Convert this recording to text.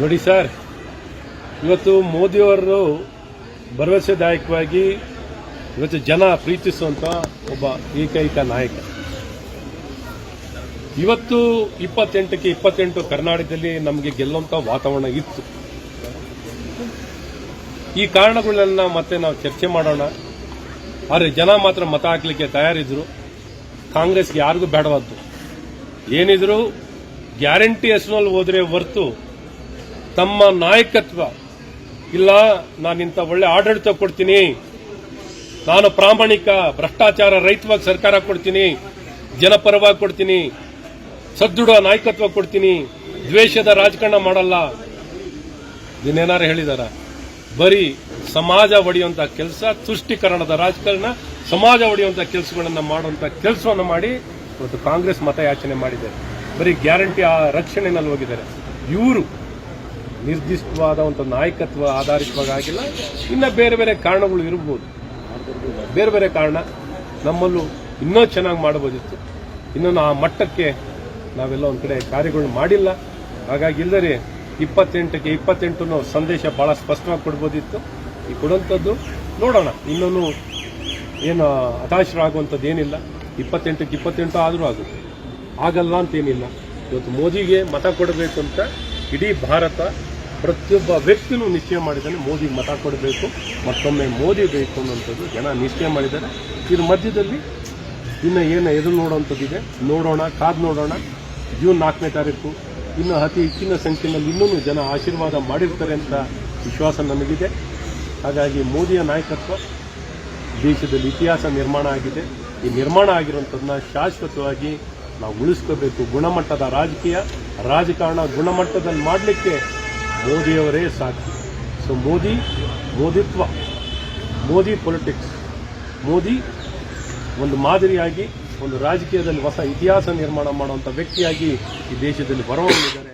ನೋಡಿ ಸರ್, ಇವತ್ತು ಮೋದಿಯವರು ಭರವಸೆದಾಯಕವಾಗಿ ಇವತ್ತು ಜನ ಪ್ರೀತಿಸುವಂತ ಒಬ್ಬ ಏಕೈಕ ನಾಯಕ. ಇವತ್ತು ಇಪ್ಪತ್ತೆಂಟಕ್ಕೆ ಇಪ್ಪತ್ತೆಂಟು ಕರ್ನಾಟಕದಲ್ಲಿ ನಮಗೆ ಗೆಲ್ಲುವಂಥ ವಾತಾವರಣ ಇತ್ತು. ಈ ಕಾರಣಗಳನ್ನ ಮತ್ತೆ ನಾವು ಚರ್ಚೆ ಮಾಡೋಣ. ಆದರೆ ಜನ ಮಾತ್ರ ಮತ ಹಾಕ್ಲಿಕ್ಕೆ ತಯಾರಿದ್ರು. ಕಾಂಗ್ರೆಸ್ಗೆ ಯಾರಿಗೂ ಬೇಡವಾದ್ದು ಏನಿದ್ರು ಗ್ಯಾರಂಟಿ ಹೆಸರಿನಲ್ಲಿ ಹೋದರೆ ಹೊರತು ತಮ್ಮ ನಾಯಕತ್ವ. ಇಲ್ಲ ನಾನಿಂತ ಒಳ್ಳೆ ಆಡಳಿತ ಕೊಡ್ತೀನಿ. ನಾನು ಪ್ರಾಮಾಣಿಕ, ಭ್ರಷ್ಟಾಚಾರ ರಹಿತವಾಗಿ ಸರ್ಕಾರ ಕೊಡ್ತೀನಿ. ಜನಪರವಾಗಿ ಕೊಡ್ತೀನಿ. ಸದೃಢ ನಾಯಕತ್ವ ಕೊಡ್ತೀನಿ. ದ್ವೇಷದ ರಾಜಕಾರಣ ಮಾಡಲ್ಲ. ಇನ್ನೇನಾರು ಹೇಳಿದಾರ? ಬರೀ ಸಮಾಜ ಒಡೆಯುವಂಥ ಕೆಲಸ, ತುಷ್ಟೀಕರಣದ ರಾಜಕಾರಣ, ಸಮಾಜ ಒಡೆಯುವಂಥ ಕೆಲಸಗಳನ್ನು ಮಾಡುವಂತ ಕೆಲಸವನ್ನು ಮಾಡಿ ಇವತ್ತು ಕಾಂಗ್ರೆಸ್ ಮತಯಾಚನೆ ಮಾಡಿದ್ದಾರೆ. ಬರೀ ಗ್ಯಾರಂಟಿ ಆ ರಕ್ಷಣೆನಲ್ಲಿ ಹೋಗಿದ್ದಾರೆ. ಇವರು ನಿರ್ದಿಷ್ಟವಾದ ಒಂದು ನಾಯಕತ್ವ ಆಧಾರಿತವಾಗಿ ಆಗಿಲ್ಲ. ಇನ್ನ ಬೇರೆ ಬೇರೆ ಕಾರಣಗಳು ಇರಬಹುದು ಬೇರೆ ಬೇರೆ ಕಾರಣ ನಮ್ಮಲ್ಲೂ ಇನ್ನೂ ಚೆನ್ನಾಗಿ ಮಾಡಬಹುದಿತ್ತು ಇನ್ನೂ ಆ ಮಟ್ಟಕ್ಕೆ ನಾವೆಲ್ಲ ಒಂದು ಕಡೆ ಕಾರ್ಯಗಳು ಮಾಡಿಲ್ಲ. ಹಾಗಾಗಿ ಇಲ್ಲದೇ ಇಪ್ಪತ್ತೆಂಟಕ್ಕೆ ಇಪ್ಪತ್ತೆಂಟು ಸಂದೇಶ ಬಹಳ ಸ್ಪಷ್ಟವಾಗಿ ಕೊಡ್ಬೋದಿತ್ತು. ಈ ಕೊಡುವಂಥದ್ದು ನೋಡೋಣ. ಇನ್ನೂ ಏನು ಹತಾಶರಾಗುವಂಥದ್ದು ಏನಿಲ್ಲ. ಇಪ್ಪತ್ತೆಂಟಕ್ಕೆ ಇಪ್ಪತ್ತೆಂಟು ಆದರೂ ಆಗುತ್ತೆ. ಆಗಲ್ಲ ಅಂತೇನಿಲ್ಲ. ಇವತ್ತು ಮೋದಿಗೆ ಮತ ಕೊಡಬೇಕು ಅಂತ ಇಡೀ ಭಾರತ ಪ್ರತಿಯೊಬ್ಬ ವ್ಯಕ್ತಿನೂ ನಿಶ್ಚಯ ಮಾಡಿದ್ದಾನೆ, ಮೋದಿಗೆ ಮತ ಕೊಡಬೇಕು, ಮತ್ತೊಮ್ಮೆ ಮೋದಿ ಬೇಕು ಅನ್ನೋಂಥದ್ದು ಜನ ನಿಶ್ಚಯ ಮಾಡಿದ್ದಾರೆ. ಇದ್ರ ಮಧ್ಯದಲ್ಲಿ ಇನ್ನು ಏನು ಎದುರು ನೋಡೋವಂಥದ್ದಿದೆ ನೋಡೋಣ, ಕಾದು ನೋಡೋಣ. ಜೂನ್ ನಾಲ್ಕನೇ ತಾರೀಕು, ಇನ್ನು ಅತಿ ಹೆಚ್ಚಿನ ಸಂಖ್ಯೆಯಲ್ಲಿ ಇನ್ನೂ ಜನ ಆಶೀರ್ವಾದ ಮಾಡಿರ್ತಾರೆ ಅಂತ ವಿಶ್ವಾಸ ನಮಗಿದೆ. ಹಾಗಾಗಿ ಮೋದಿಯ ನಾಯಕತ್ವ ದೇಶದಲ್ಲಿ ಇತಿಹಾಸ ನಿರ್ಮಾಣ ಆಗಿದೆ. ಈ ನಿರ್ಮಾಣ ಆಗಿರುವಂಥದ್ದನ್ನ ಶಾಶ್ವತವಾಗಿ ನಾವು ಉಳಿಸ್ಕೋಬೇಕು. ಗುಣಮಟ್ಟದ ರಾಜಕೀಯ, ರಾಜಕಾರಣ ಗುಣಮಟ್ಟದಲ್ಲಿ ಮಾಡಲಿಕ್ಕೆ ಮೋದಿಯವರೇ ಸಾಕ್ಷಿ. ಸೊ ಮೋದಿ, ಮೋದಿತ್ವ, ಮೋದಿ ಪೊಲಿಟಿಕ್ಸ್ ಮೋದಿ ಒಂದು ಮಾದರಿಯಾಗಿ, ಒಂದು ರಾಜಕೀಯದಲ್ಲಿ ಹೊಸ ಇತಿಹಾಸ ನಿರ್ಮಾಣ ಮಾಡುವಂಥ ವ್ಯಕ್ತಿಯಾಗಿ ಈ ದೇಶದಲ್ಲಿ ಹೊರಹೊಮ್ಮಿದ್ದಾರೆ